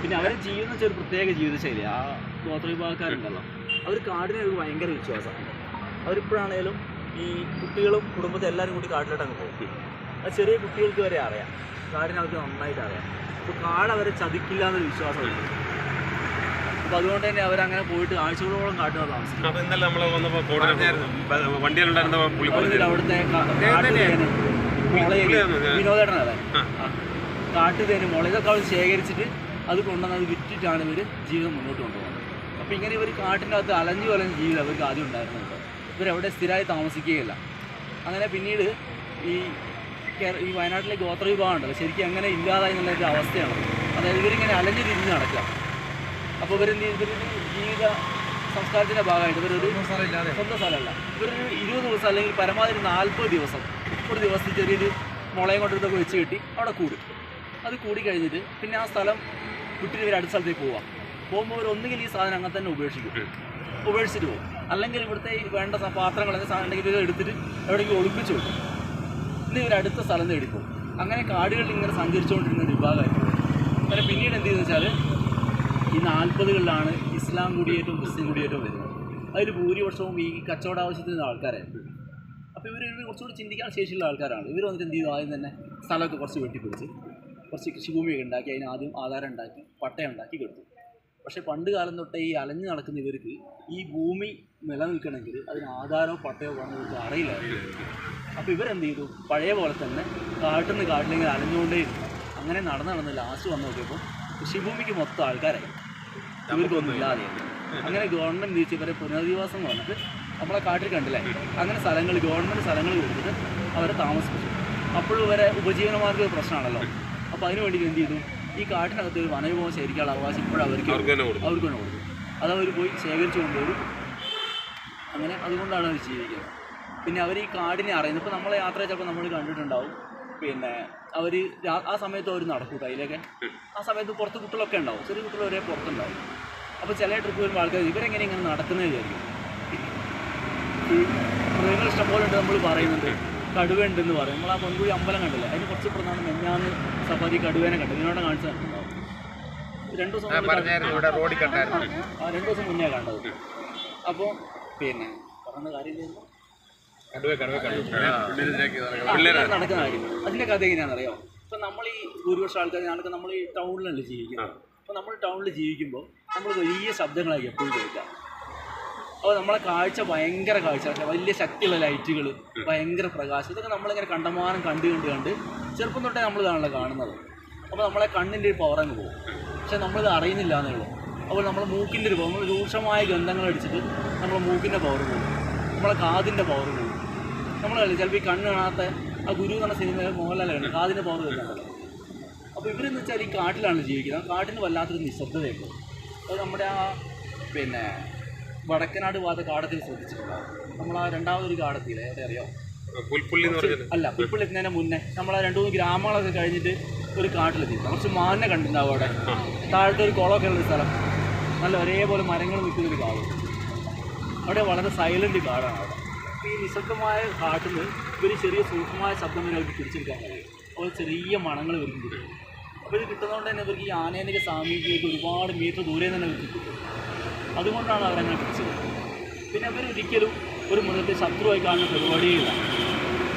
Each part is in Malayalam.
പിന്നെ അവരെ ജീവിതം വെച്ചാൽ ഒരു പ്രത്യേക ജീവിതശൈലി ആ ഗോത്ര വിഭാഗക്കാരുണ്ടല്ലോ അവർ കാടിനെ ഒരു ഭയങ്കര വിശ്വാസമാണ്. അവരിപ്പോഴാണേലും ഈ കുട്ടികളും കുടുംബത്തെ എല്ലാവരും കൂടി കാട്ടിലോട്ട് അങ്ങ് പോകും. അത് ചെറിയ കുട്ടികൾക്ക് വരെ അറിയാം. കാടിനെ അവർക്ക് നന്നായിട്ട് അറിയാം. അപ്പോൾ കാട് അവരെ ചതിക്കില്ല എന്നൊരു വിശ്വാസമുണ്ട് അപ്പോൾ അതുകൊണ്ട് തന്നെ അവരങ്ങനെ പോയിട്ട് ആഴ്ചകളോളം കാട്ടിനകത്ത് താമസിക്കും അപ്പൊ ഇന്നലെ നമ്മൾ വന്നപ്പോ കോടതി വണ്ടിയിലുണ്ടായിരുന്ന പുള്ളി അവരിതിൽ പറഞ്ഞു അവിടുത്തെ അദ്ദേഹം കാട്ടുതേന്, മുളകൊക്കെ മുള ഇതൊക്കെ അവർ ശേഖരിച്ചിട്ട് അത് കൊണ്ടുവന്ന് അത് വിറ്റിട്ടാണ് ഇവർ ജീവിതം മുന്നോട്ട് കൊണ്ടുപോകുന്നത്. അപ്പോൾ ഇങ്ങനെ ഇവർ കാട്ടിന്റെ അകത്ത് അലഞ്ഞു അലഞ്ഞ് ജീവിതം അവർക്ക് ആദ്യം ഉണ്ടായിരുന്നുണ്ട്. ഇവരവിടെ സ്ഥിരമായി താമസിക്കുകയില്ല. അങ്ങനെ പിന്നീട് ഈ ഈ വയനാട്ടിലെ ഗോത്ര വിഭാഗമുണ്ടല്ലോ ശരിക്കും അങ്ങനെ ഇല്ലാതായി എന്നുള്ളൊരു അവസ്ഥയാണ്. അതായത് ഇവരിങ്ങനെ അലഞ്ഞു തിരിഞ്ഞ് നടക്കുക. അപ്പോൾ ഇവരെന്ത് ചെയ്യും? ഇവരൊരു ജീവിത സംസ്കാരത്തിന്റെ ഭാഗമായിട്ട് ഇവരൊരു സ്വന്തം സ്ഥലമല്ല. ഇവരൊരു ഇരുപത് ദിവസം അല്ലെങ്കിൽ പരമാവധി നാൽപ്പത് ദിവസം ഒരു ദിവസം ചെറിയൊരു മുളയും കൊണ്ടിരുന്നൊക്കെ വെച്ച് കെട്ടി അവിടെ കൂടും. അത് കൂടി കഴിഞ്ഞിട്ട് പിന്നെ ആ സ്ഥലം വിട്ടിട്ട് ഇവർ അടുത്ത സ്ഥലത്തേക്ക് പോവാം. പോകുമ്പോൾ ഒന്നുകിൽ ഈ സാധനം അങ്ങനെ തന്നെ ഉപേക്ഷിക്കും. ഉപേക്ഷിച്ചിട്ട് പോകും. അല്ലെങ്കിൽ ഇവിടുത്തെ വേണ്ട പാത്രങ്ങൾ സാധനം ഉണ്ടെങ്കിൽ എടുത്തിട്ട് എവിടേക്ക് ഒളിപ്പിച്ചു വെക്കും. ഇന്ന് ഇവർ അടുത്ത സ്ഥലം തേടി പോകും അങ്ങനെ കാടുകളിൽ ഇങ്ങനെ സഞ്ചരിച്ചുകൊണ്ടിരുന്ന ഒരു വിഭാഗമായിരുന്നു അങ്ങനെ പിന്നീട് എന്ത് ചെയ്യുന്നത് വെച്ചാൽ ഈ നാൽപ്പതുകളിലാണ് ഇസ്ലാം കുടിയേറ്റവും ക്രിസ്ത്യൻ കുടിയേറ്റവും വരുന്നത്. അതിൽ ഭൂരിപക്ഷവും ഈ കച്ചവട ആവശ്യത്തിന് ആൾക്കാരായിരുന്നു. അപ്പോൾ ഇവർ ഇവർ കുറച്ചുകൂടി ചിന്തിക്കാൻ ശേഷിയുള്ള ആൾക്കാരാണ്. ഇവർ വന്നിട്ട് എന്ത് ചെയ്തു? ആദ്യം തന്നെ സ്ഥലമൊക്കെ കുറച്ച് വെട്ടിപ്പിടിച്ച് കുറച്ച് കൃഷിഭൂമിയൊക്കെ ഉണ്ടാക്കി അതിന് ആദ്യം ആധാരം ഉണ്ടാക്കി പട്ടയം ഉണ്ടാക്കി കൊടുത്തു. പക്ഷേ പണ്ട് കാലം തൊട്ടേ ഈ അലഞ്ഞു നടക്കുന്ന ഇവർക്ക് ഈ ഭൂമി നിലനിൽക്കണമെങ്കിൽ അതിന് ആധാരമോ പട്ടയോ പണം ഇവർക്ക് അറിയില്ല. അപ്പോൾ ഇവരെന്ത് ചെയ്തു? പഴയ പോലെ തന്നെ കാട്ടിൽ നിന്ന് കാട്ടിലേക്ക് അലഞ്ഞുകൊണ്ടേ അങ്ങനെ നടന്ന് നടന്ന് ലാസ്റ്റ് വന്ന് നോക്കിയപ്പോൾ കൃഷിഭൂമിക്ക് മൊത്തം ആൾക്കാരായി. ഇവർക്കൊന്നും ഇല്ലാതെ. അങ്ങനെ ഗവൺമെന്റ് തിരിച്ച് ഇവരെ പുനരധിവാസം പറഞ്ഞിട്ട് നമ്മളെ കാട്ടിൽ കണ്ടില്ലേ? അങ്ങനെ സ്ഥലങ്ങൾ ഗവൺമെന്റ് സ്ഥലങ്ങൾ കൊടുത്തിട്ട് അവരെ താമസിപ്പിച്ചു. അപ്പോഴും ഇവരെ ഉപജീവനമാർഗ പ്രശ്നമാണല്ലോ. അപ്പോൾ അതിന് വേണ്ടി എന്ത് ചെയ്തു? ഈ കാട്ടിനകത്ത് ഒരു വനവിഭവം ശേഖരിക്കാനുള്ള അവകാശം ഇപ്പോഴും അവർക്ക് അവർക്ക് തന്നെ കൊടുക്കും അത് അവർ പോയി ശേഖരിച്ചു കൊണ്ടുവരും. അങ്ങനെ അതുകൊണ്ടാണ് അവർ ജീവിക്കുന്നത്. പിന്നെ അവർ ഈ കാടിനെ അറിയുന്നത്. ഇപ്പോൾ നമ്മളെ യാത്ര ചിലപ്പോൾ നമ്മൾ കണ്ടിട്ടുണ്ടാവും. പിന്നെ അവർ ആ സമയത്ത് അവർ നടക്കും കയ്യിലൊക്കെ. ആ സമയത്ത് പുറത്ത് കുട്ടികളൊക്കെ ഉണ്ടാവും. ചെറിയ കുട്ടികൾ വരെ പുറത്തുണ്ടാവും. അപ്പോൾ ചില ട്രിപ്പ് വരുമ്പോൾ ആൾക്കാർ ഇവരെങ്ങനെ ഇങ്ങനെ നടക്കുന്നത് വിചാരിക്കും. ഈ മൃഗങ്ങൾ ഇഷ്ടംപോലെ ഉണ്ട് നമ്മൾ പറയുന്നുണ്ട്. കടുവ ഉണ്ടെന്ന് പറയും. നമ്മൾ ആ പൊൻകുഴി അമ്പലം കണ്ടില്ലേ? അതിന് കുറച്ച് പ്രധാനം മെഞ്ഞാന്ന് സഫാരി കടുവേനെ കണ്ടു ഇതിനോട് കാണിച്ചു തന്നിട്ടുണ്ടാവും രണ്ടു ദിവസം രണ്ടു ദിവസം മുന്നേ കണ്ടത്. അപ്പോൾ പിന്നെ പറഞ്ഞ കാര്യം ചെയ്യുമ്പോൾ കടുവ കടുവ കണ്ടു പിള്ളേർ നടക്കുന്ന കാര്യം. അതിന്റെ കഥ എങ്ങനെയാണെന്ന് അറിയാമോ ഇപ്പം നമ്മൾ ഈ ഭൂരിപക്ഷം ആൾക്കാർ ഞാനൊക്കെ നമ്മൾ ഈ ടൗണിലല്ലേ ജീവിക്കുന്നത്. അപ്പോൾ നമ്മൾ ടൗണിൽ ജീവിക്കുമ്പോൾ നമ്മൾ വലിയ ശബ്ദങ്ങളായി എപ്പോഴും കേൾക്കുക. അപ്പോൾ നമ്മളെ കാഴ്ച ഭയങ്കര കാഴ്ച. വലിയ ശക്തിയുള്ള ലൈറ്റുകൾ ഭയങ്കര പ്രകാശം ഇതൊക്കെ നമ്മളിങ്ങനെ കണ്ടമാനം കണ്ട് കണ്ട് കണ്ട് ചെറുപ്പം തൊട്ടേ നമ്മൾ ഇതാണല്ലോ കാണുന്നത്. അപ്പോൾ നമ്മളെ കണ്ണിന്റെ ഒരു പവർ അങ്ങ് പോകും. പക്ഷെ നമ്മളിത് അറിയുന്നില്ല എന്നേ ഉള്ളൂ അപ്പോൾ നമ്മൾ മൂക്കിന്റെ ഒരു പവർ നമ്മൾ രൂക്ഷമായ ഗന്ധങ്ങൾ അടിച്ചിട്ട് നമ്മൾ മൂക്കിന്റെ പവർ പോകും. നമ്മളെ കാതിന്റെ പവർ പോകും. നമ്മൾ ചിലപ്പോൾ ഈ കണ്ണ് കാണാത്ത ആ ഗുരു എന്ന സിനിമ സിനിമയിൽ മോഹൻലാൽ കണ്ടു കാതിന്റെ പവർ വരുന്നുണ്ടല്ലോ അപ്പോൾ ഇവരെന്ന് വെച്ചാൽ ഈ കാട്ടിലാണ് ജീവിക്കുന്നത്. കാട്ടിന് വല്ലാത്തൊരു നിശബ്ദതയുണ്ട് അത് നമ്മുടെ ആ പിന്നെ വടക്കനാട് ഭാഗത്തെ കാടത്തിൽ ശ്രദ്ധിച്ചിട്ടുണ്ടാവും. നമ്മൾ ആ രണ്ടാമതൊരു കാടത്തില്ലേ എവിടെ അറിയാം? പുൽപ്പുള്ളി അല്ല പുൽപ്പുള്ളി എത്തുന്നതിന് മുന്നേ നമ്മൾ ആ രണ്ടു മൂന്ന് ഗ്രാമങ്ങളൊക്കെ കഴിഞ്ഞിട്ട് ഒരു കാട്ടിലെത്തി കുറച്ച് മാനിനെ കണ്ടിട്ടുണ്ടാവും അവിടെ. താഴത്തെ ഒരു കുളമൊക്കെ ഉള്ള സ്ഥലം. നല്ല ഒരേപോലെ മരങ്ങൾ നിൽക്കുന്ന ഒരു കാട്. അവിടെ വളരെ സൈലന്റ് കാടാണ് അവിടെ. ഈ നിശബ്ദമായ കാട്ടിൽ നിന്ന് ഇവർ ചെറിയ സൂക്ഷ്മമായ ശബ്ദം വരെ അവർക്ക് പിടിച്ചെടുക്കാൻ കഴിയും. അപ്പോൾ ചെറിയ മണങ്ങൾ കിട്ടും. അപ്പോൾ ഇത് കിട്ടുന്നതുകൊണ്ട് തന്നെ ഇവർക്ക് ഈ ആനേന്റെ സാമീപ്യമായിട്ട് ഒരുപാട് മീറ്റർ ദൂരെ തന്നെ അവർക്ക് കിട്ടും. അതുകൊണ്ടാണ് അവരങ്ങനെ പിടിച്ചത്. പിന്നെ അവർ ഒരിക്കലും ഒരു മൃഗത്തെ ശത്രുവായി കാണുന്ന പരിപാടിയില്ല.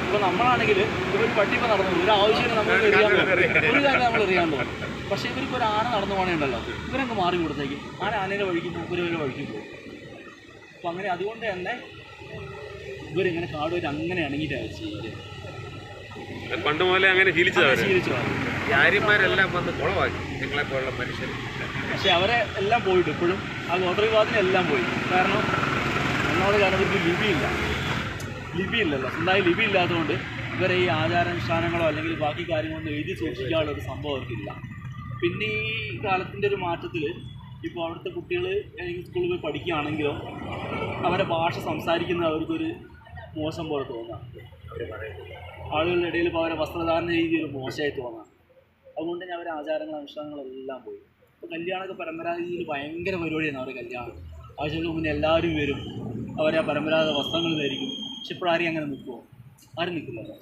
ഇപ്പോൾ നമ്മളാണെങ്കിൽ ഇവർ പട്ടിപ്പോൾ നടന്നു ഒരു ആവശ്യം നമ്മൾ എറിയാൻ പോകും. ഒരു കാര്യം നമ്മൾ എറിയാൻ പോകും. പക്ഷേ ഇവർക്ക് ഒരു ആന നടന്നു പോകണേണ്ടല്ലോ. ഇവരങ്ങ് മാറി കൊടുത്തേക്കും. ആന ആനയുടെ വഴിക്ക് പോകും ഇവരൊരു വഴിക്ക് പോകും. അപ്പോൾ അങ്ങനെ അതുകൊണ്ട് തന്നെ ഇവരിങ്ങനെ കാടുവരെ അങ്ങനെ ഇണങ്ങിയിട്ടാണ് ചെയ്യുന്നത്. പണ്ട് മുതലേ അങ്ങനെ ശീലിച്ചത് ശീലിച്ചു മാറി. ഈ ആര്യന്മാരെല്ലാം വന്ന് കുളമാക്കി. നിങ്ങളെ പോലുള്ള മനുഷ്യർ. പക്ഷെ അവരെ എല്ലാം പോയിട്ട് ഇപ്പോഴും ആ ഗോത്രവിഭാഗത്തിന് എല്ലാം പോയി. കാരണം ഒന്നാമത് കാരണം ഇവർക്ക് ലിപിയില്ല ലിപിയില്ലല്ലോ സ്വന്തമായി ലിപി ഇല്ലാത്തതുകൊണ്ട് ഇവരെ ഈ ആചാരാനുഷ്ഠാനങ്ങളോ അല്ലെങ്കിൽ ബാക്കി കാര്യങ്ങളൊന്നും എഴുതി സൂക്ഷിക്കാനുള്ള ഒരു സംഭവം അവർക്കില്ല. പിന്നെ ഈ കാലത്തിന്റെ ഒരു മാറ്റത്തിൽ ഇപ്പോൾ അവിടുത്തെ കുട്ടികൾ സ്കൂളിൽ പോയി പഠിക്കുകയാണെങ്കിലോ അവരുടെ ഭാഷ സംസാരിക്കുന്നത് അവർക്കൊരു മോശം പോലെ തോന്നാം. ആളുകളുടെ ഇടയിൽ ഇപ്പോൾ അവരെ വസ്ത്രധാരണ രീതി ഒരു മോശമായി തോന്നാം. അതുകൊണ്ട് തന്നെ അവരുടെ ആചാരങ്ങളും അനുഷ്ഠാനങ്ങളെല്ലാം പോയി. കല്യാണമൊക്കെ പരമ്പരാഗത രീതിയിൽ ഭയങ്കര പരിപാടിയാണ് അവരുടെ കല്യാണം. ആഴ്ചകൾക്ക് മുന്നേ എല്ലാവരും വരും. അവരെ പരമ്പരാഗത വസ്ത്രങ്ങൾ ധരിക്കും. പക്ഷെ ഇപ്പോഴാരും അങ്ങനെ നിൽക്കുമോ ആരും നിൽക്കില്ലല്ലോ